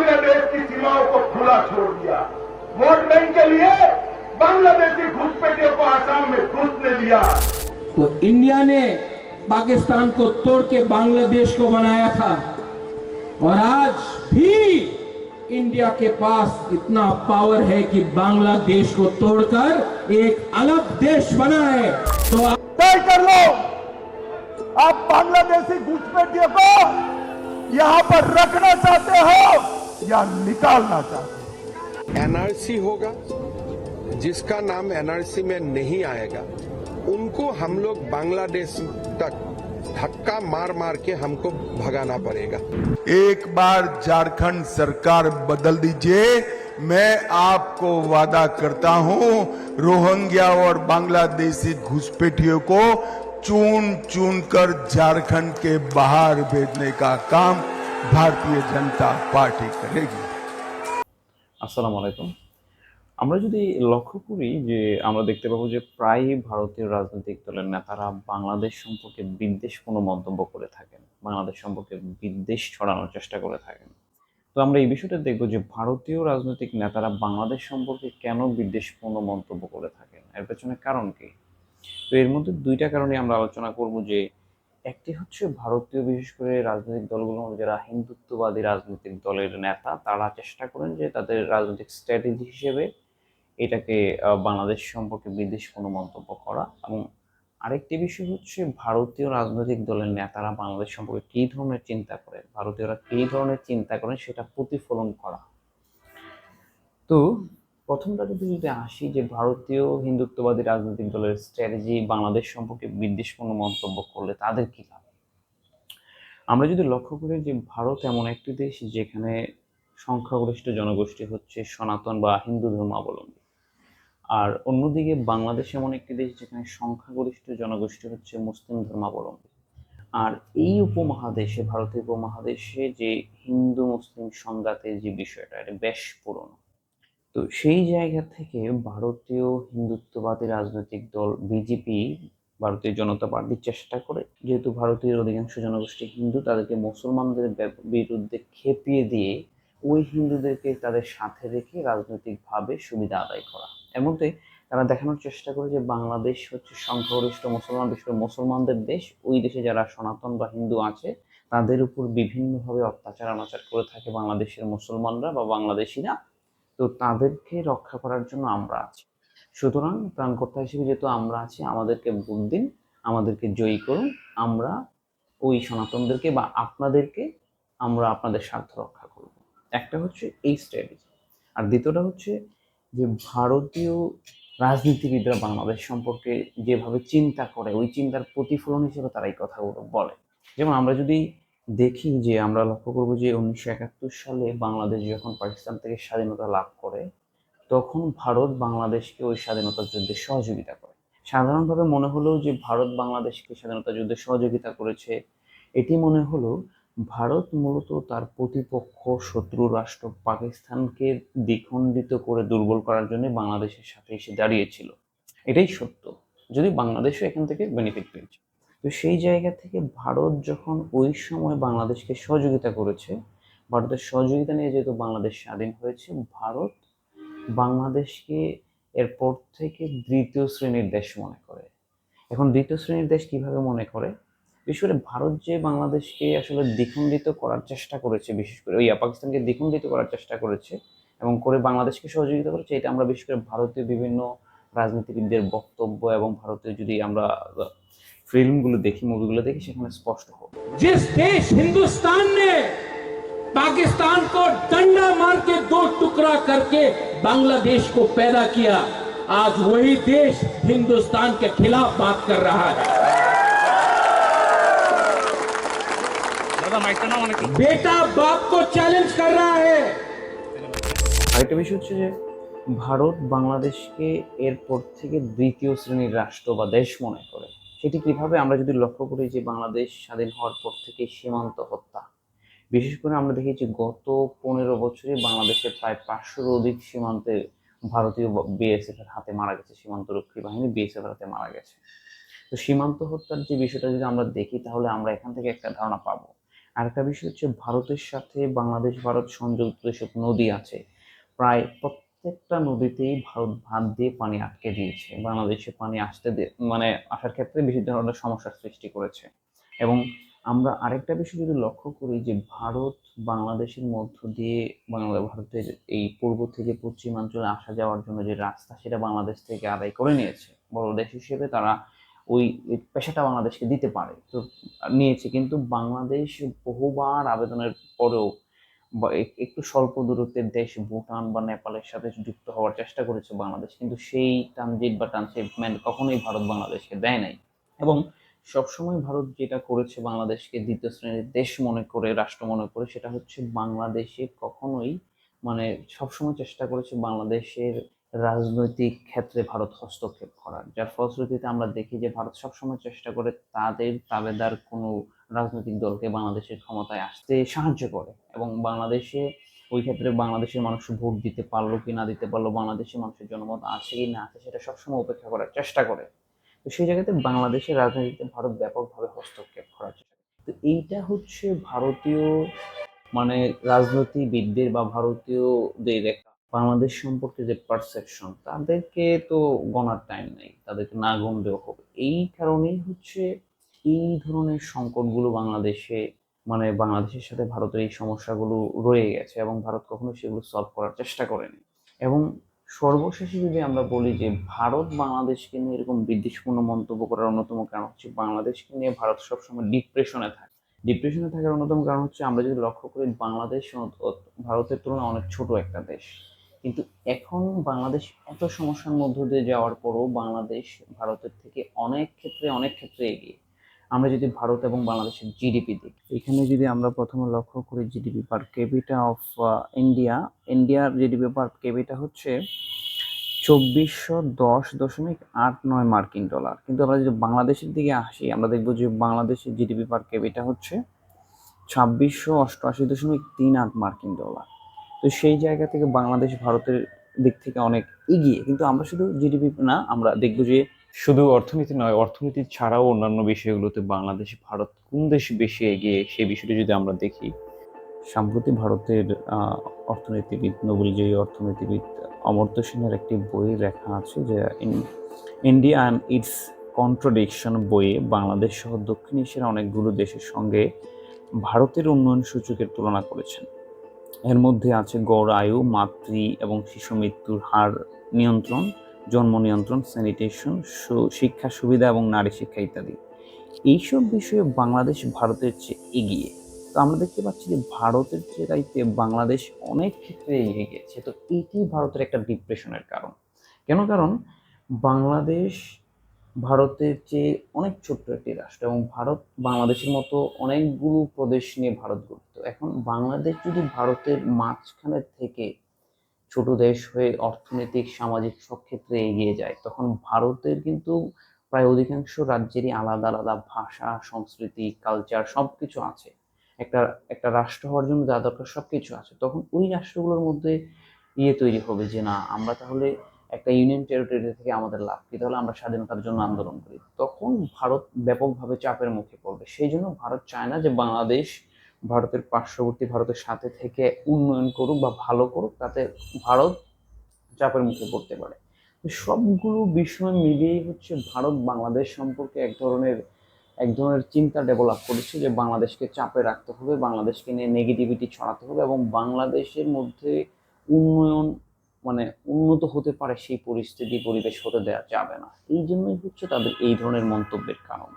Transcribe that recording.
बांग्लादेश की सीमाओं को खुला छोड़ दिया। वोट बैंक के लिए बांग्लादेशी घुसपैठियों को आसाम में घुसने दिया तो इंडिया ने पाकिस्तान को तोड़ के बांग्लादेश को बनाया था। और आज भी इंडिया के पास इतना पावर है कि बांग्लादेश को तोड़कर एक अलग देश बनाए तो आप तय कर लो आप बांग्लादेशी घुसपैठियों को यहाँ पर रखना चाहते हो। या निकालना चाहते हो। एनआरसी होगा जिसका नाम एनआरसी में नहीं आएगा उनको हम लोग बांग्लादेश तक धक्का मार मार के हमको भगाना पड़ेगा। एक बार झारखंड सरकार बदल दीजिए मैं आपको वादा करता हूँ रोहिंग्या और बांग्लादेशी घुसपैठियों को चुन चुन कर झारखंड के बाहर भेजने का काम भारतीय जनता पार्टी करेगी আসসালামু আলাইকুম আমরা যদি লক্ষ্য করি যে আমরা দেখতে পাবো যে প্রায় ভারতীয় রাজনৈতিক দলের নেতারা বাংলাদেশ সম্পর্কে বিদ্বেষপূর্ণ মন্তব্য করে থাকেন বাংলাদেশ সম্পর্কে বিদ্বেষ ছড়ানোর চেষ্টা করে থাকেন তো আমরা এই বিষয়টা দেখবো যে ভারতীয় রাজনৈতিক নেতারা বাংলাদেশ সম্পর্কে কেন বিদ্বেষপূর্ণ মন্তব্য করে থাকেন এর পেছনে কারণ কি তো এর মধ্যে দুইটা কারণে আমরা আলোচনা করব যে একটি হচ্ছে ভারতীয়, বিশেষ করে রাজনৈতিক দলগুলোর মধ্যে যারা হিন্দুত্ববাদী রাজনৈতিক দলের নেতা, তারা চেষ্টা করেন যে তাদের রাজনৈতিক স্ট্র্যাটেজি হিসেবে এটাকে বাংলাদেশ সম্পর্কে বিদেশ কোনো মন্তব্য করা। এবং আরেকটি বিষয় হচ্ছে ভারতীয় রাজনৈতিক দলের নেতারা বাংলাদেশ সম্পর্কে কী ধরনের চিন্তা করে, ভারতীয়রা কী ধরনের চিন্তা করেন সেটা প্রতিফলন করা। তো প্রথমটা যদি যদি আসি যে ভারতীয় হিন্দুত্ববাদী রাজনৈতিক দলের স্ট্র্যাটেজি বাংলাদেশ সম্পর্কে বিদ্বেষপূর্ণ মন্তব্য করলে তাদের কি লাভ? আমরা যদি লক্ষ্য করি যে ভারত এমন একটি দেশ যেখানে সংখ্যাগরিষ্ঠ জনগোষ্ঠী হচ্ছে সনাতন বা হিন্দু ধর্মাবলম্বী। আর অন্যদিকে বাংলাদেশ এমন একটি দেশ যেখানে সংখ্যাগরিষ্ঠ জনগোষ্ঠী হচ্ছে মুসলিম ধর্মাবলম্বী। আর এই উপমহাদেশে, ভারতীয় উপমহাদেশে যে হিন্দু মুসলিম সংঘাতের যে বিষয়টা, এটা বেশ পুরনো। তো সেই জায়গা থেকে ভারতীয় হিন্দুত্ববাদী রাজনৈতিক দল বিজেপি ভারতীয় জনতা পার্টি চেষ্টা করে, যেহেতু ভারতীয় অধিকাংশ জনগোষ্ঠী হিন্দু, তাদেরকে মুসলমানদের বিরুদ্ধে খেপিয়ে দিয়ে ওই হিন্দুদেরকে তাদের সাথে রেখে রাজনৈতিকভাবে সুবিধা আদায় করা। মধ্যে তারা দেখানোর চেষ্টা করে যে বাংলাদেশ হচ্ছে সংখ্যাগরিষ্ঠ মুসলমান করে মুসলমানদের দেশ। ওই দেশে যারা সনাতন বা হিন্দু আছে, তাদের উপর বিভিন্নভাবে অত্যাচার অনাচার করে থাকে বাংলাদেশের মুসলমানরা বা বাংলাদেশিরা। তো তাদেরকে রক্ষা করার জন্য আমরা আছি। সুতরাং ত্রাণকর্তা হিসেবে যেহেতু আমরা আছি, আমাদেরকে ভোট দিন, আমাদেরকে জয়ী করুন, আমরা ওই সনাতনদেরকে বা আপনাদেরকে আমরা আপনাদের স্বার্থ রক্ষা করব। একটা হচ্ছে এই স্ট্র্যাটেজি আর দ্বিতীয়টা হচ্ছে যে ভারতীয় রাজনীতিবিদরা বাংলাদেশ সম্পর্কে যেভাবে চিন্তা করে, ওই চিন্তার প্রতিফলন হিসেবে তারা এই কথাগুলো বলে। যেমন আমরা যদি দেখি যে আমরা লক্ষ্য করব যে উনিশশো একাত্তর সালে বাংলাদেশ যখন পাকিস্তান থেকে স্বাধীনতা লাভ করে, তখন ভারত বাংলাদেশকে ওই স্বাধীনতা যুদ্ধে সহযোগিতা করে। সাধারণভাবে মনে হলেও যে ভারত বাংলাদেশকে স্বাধীনতা যুদ্ধে সহযোগিতা করেছে। এটি মনে হলো ভারত মূলত তার প্রতিপক্ষ, শত্রু রাষ্ট্র পাকিস্তানকে দ্বিখণ্ডিত করে দুর্বল করার জন্য বাংলাদেশের সাথে এসে দাঁড়িয়েছিল। এটাই সত্য। যদি বাংলাদেশও এখান থেকে বেনিফিট পেয়েছে। তো সেই জায়গা থেকে ভারত যখন ওই সময় বাংলাদেশকে সহযোগিতা করেছে, ভারতের সহযোগিতা নিয়ে যেহেতু বাংলাদেশ স্বাধীন হয়েছে, ভারত বাংলাদেশকে এরপর থেকে দ্বিতীয় শ্রেণির দেশ মনে করে। এখন দ্বিতীয় শ্রেণির দেশ কীভাবে মনে করে? বিশেষ করে ভারত যে বাংলাদেশকে আসলে দ্বিখণ্ডিত করার চেষ্টা করেছে, বিশেষ করে ওই পাকিস্তানকে দ্বিখণ্ডিত করার চেষ্টা করেছে এবং করে বাংলাদেশকে সহযোগিতা করেছে, এটা আমরা বিশেষ করে ভারতীয় বিভিন্ন রাজনীতিবিদদের বক্তব্য এবং ভারতীয় যদি আমরা ফিল্মগুলো দেখি মুভিগুলো দেখি সেখানে স্পষ্ট হবে जिस देश हिंदुस्तान ने पाकिस्तान को डंडा मार के दो टुकड़ा करके बांग्लादेश को पैदा किया आज वही देश हिंदुस्तान के खिलाफ बात कर रहा है बेटा बाप को चैलेंज कर रहा है আরেকটা বিষয় হচ্ছে যে ভারত বাংলাদেশকে এরপর থেকে দ্বিতীয় শ্রেণীর রাষ্ট্র বা দেশ মনে করে সেটি কীভাবে আমরা যদি লক্ষ্য করি যে বাংলাদেশ স্বাধীন হওয়ার পর থেকে সীমান্ত হত্যা, বিশেষ করে আমরা দেখেছি গত পনেরো বছরে বাংলাদেশের প্রায় পাঁচশোর অধিক সীমান্তে ভারতীয় বিএসএফ এর হাতে মারা গেছে, সীমান্ত রক্ষী বাহিনী বিএসএফ এর হাতে মারা গেছে। তো সীমান্ত হত্যার যে বিষয়টা যদি আমরা দেখি, তাহলে আমরা এখান থেকে একটা ধারণা পাবো। আর একটা বিষয় হচ্ছে ভারতের সাথে বাংলাদেশ ভারত সংযুক্ত যেসব নদী আছে, প্রায় প্রত্যেকটা নদীতেই ভারত ভাত দিয়ে পানি আটকে দিয়েছে। বাংলাদেশে পানি আসতে মানে আসার ক্ষেত্রে বেশি ধরনের সমস্যার সৃষ্টি করেছে। এবং আমরা আরেকটা বিষয় যদি লক্ষ্য করি যে, ভারত বাংলাদেশের মধ্য দিয়ে বাংলা ভারতের এই পূর্ব থেকে পশ্চিমাঞ্চলে আসা যাওয়ার জন্য যে রাস্তা, সেটা বাংলাদেশ থেকে আদায় করে নিয়েছে। বড় দেশ হিসেবে তারা ওই পেশাটা বাংলাদেশকে দিতে পারে, তো নিয়েছে। কিন্তু বাংলাদেশ বহুবার আবেদনের পরেও বা এক- একটু স্বল্প দূরত্বের দেশ ভুটান বা নেপালের সাথে যুক্ত হওয়ার চেষ্টা করেছে বাংলাদেশ। কিন্তু সেই ট্রানজিট বা ট্রান্সশিপমেন্ট কখনোই ভারত বাংলাদেশকে দেয় নাই। এবং সবসময় ভারত যেটা করেছে বাংলাদেশকে দ্বিতীয় শ্রেণির দেশ মনে করে, রাষ্ট্র মনে করে, সেটা হচ্ছে বাংলাদেশে কখনোই মানে সবসময় চেষ্টা করেছে বাংলাদেশের রাজনৈতিক ক্ষেত্রে ভারত হস্তক্ষেপ করার। যার ফলশ্রুতিতে আমরা দেখি যে ভারত সবসময় চেষ্টা করে তাদের তাবেদার কোনো রাজনৈতিক দলকে বাংলাদেশের ক্ষমতায় আসতে সাহায্য করে এবং বাংলাদেশে ওই ক্ষেত্রে বাংলাদেশের মানুষ ভোট দিতে পারল কি না দিতে পারল, বাংলাদেশের মানুষের জনমত আছে কি না আছে সেটা সবসময় উপেক্ষা করার চেষ্টা করে। তো সেই জায়গাতে বাংলাদেশের রাজনীতিতে ভারত ব্যাপকভাবে হস্তক্ষেপ করার চেষ্টা তো এইটা হচ্ছে ভারতীয় মানে রাজনীতিবিদদের বা ভারতীয়দের একটা বাংলাদেশ সম্পর্কে যে পারসেপশন তাদেরকে তো গণার টাইম নেই, তাদেরকে না গণলেও হবে। এই কারণেই হচ্ছে এই ধরনের সংকটগুলো বাংলাদেশে মানে বাংলাদেশের সাথে ভারতের এই সমস্যাগুলো রয়ে গেছে এবং ভারত কখনো সেগুলো সলভ করার চেষ্টা করেনি? এবং সর্বশেষে যদি আমরা বলি যে ভারত বাংলাদেশকে নিয়ে এরকম বিদ্বেষপূর্ণ মন্তব্য করার অন্যতম কারণ হচ্ছে বাংলাদেশকে নিয়ে ভারত সবসময় ডিপ্রেশনে থাকে। ডিপ্রেশনে থাকার অন্যতম কারণ হচ্ছে আমরা যদি লক্ষ্য করি বাংলাদেশ ভারতের তুলনায় অনেক ছোট একটা দেশ। কিন্তু এখন বাংলাদেশ এত সমস্যার মধ্য দিয়ে যাওয়ার পরও বাংলাদেশ ভারতের থেকে অনেক ক্ষেত্রে অনেক ক্ষেত্রে এগিয়ে। আমরা যদি ভারত এবং বাংলাদেশের জিডিপি দেখি, এখানে যদি আমরা প্রথমে লক্ষ্য করি GDP per capita of India ইন্ডিয়ার জিডিপি পার কেপিটা হচ্ছে চব্বিশশো দশ দশমিক আট নয় মার্কিন ডলার। কিন্তু আমরা যদি বাংলাদেশের দিকে আসি, আমরা দেখব যে বাংলাদেশের জিডিপি পার কেপিটা হচ্ছে ছাব্বিশশো অষ্টআশি দশমিক তিন আট মার্কিন ডলার। তো সেই জায়গা থেকে বাংলাদেশ ভারতের দিক থেকে অনেক এগিয়ে, কিন্তু আমরা শুধু জিডিপি না, আমরা দেখব যে শুধু অর্থনীতি নয়, অর্থনীতি ছাড়াও অন্যান্য বিষয়গুলোতে বাংলাদেশ, ভারত কোন দেশ বেশি এগিয়ে সেই বিষয়টি যদি আমরা দেখি, সাম্প্রতিক ভারতের অর্থনীতিবিদ, নোবেলজয়ী অর্থনীতিবিদ অমর্ত্য সেনের একটি বই লেখা আছে যে ইন্ডিয়া অ্যান্ড ইটস কন্ট্রোডিকশন বইয়ে বাংলাদেশ সহ দক্ষিণ এশিয়ার অনেকগুলো দেশের সঙ্গে ভারতের উন্নয়ন সূচকের তুলনা করেছেন। এর মধ্যে আছে গড়, আয়ু, মাতৃ এবং শিশু মৃত্যুর হার নিয়ন্ত্রণ জন্ম নিয়ন্ত্রণ স্যানিটেশন শিক্ষা সুবিধা এবং নারী শিক্ষা ইত্যাদি। এইসব বিষয়ে বাংলাদেশ ভারতের চেয়ে এগিয়ে। তো আমরা দেখতে পাচ্ছি যে ভারতের চাইতে বাংলাদেশ অনেক ক্ষেত্রে এগিয়ে গেছে। তো এটি ভারতের একটা ডিপ্রেশনের কারণ। কেন? কারণ বাংলাদেশ ভারতের চেয়ে অনেক ছোট্ট একটি রাষ্ট্র এবং ভারত বাংলাদেশের মতো অনেকগুলো প্রদেশ নিয়ে ভারত গঠিত। এখন বাংলাদেশ যদি ভারতের মাঝখানে থেকে ছোট দেশ হয়ে অর্থনৈতিক, সামাজিক সব ক্ষেত্রে এগিয়ে যায়। তখন ভারতের কিন্তু প্রায় অধিকাংশ রাজ্যেরই আলাদা আলাদা ভাষা, সংস্কৃতি কালচার সব কিছু আছে। একটা একটা রাষ্ট্র হওয়ার জন্য যা দরকার সব কিছু আছে। তখন ওই রাষ্ট্রগুলোর মধ্যে ইয়ে তৈরি হবে যে, না, আমরা তাহলে একটা ইউনিয়ন টেরিটরি থেকে আমাদের লাভ কি? তাহলে আমরা স্বাধীনতার জন্য আন্দোলন করি। তখন ভারত ব্যাপকভাবে চাপের মুখে পড়বে। সেই জন্য ভারত চায় না যে বাংলাদেশ ভারতের পার্শ্ববর্তী ভারতের সাথে থেকে উন্নয়ন করুক বা ভালো করুক, তাতে ভারত চাপের মুখে পড়তে পারে। সবগুলো বিষয় মিলিয়েই হচ্ছে ভারত বাংলাদেশ সম্পর্কে এক ধরনের এক ধরনের চিন্তা ডেভেলপ করেছে যে বাংলাদেশকে চাপে রাখতে হবে, বাংলাদেশকে নিয়ে নেগেটিভিটি ছড়াতে হবে এবং বাংলাদেশের মধ্যে উন্নয়ন মানে উন্নত হতে পারে সেই পরিস্থিতি, পরিবেশ হতে দেওয়া যাবে না। এই জন্যই হচ্ছে তাদের এই ধরনের মন্তব্যের কারণ।